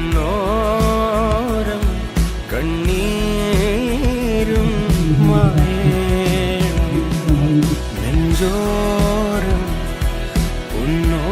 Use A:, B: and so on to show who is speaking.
A: കണ്ണോരം കണ്ണീരും നെഞ്ചോരം ഉന്നോ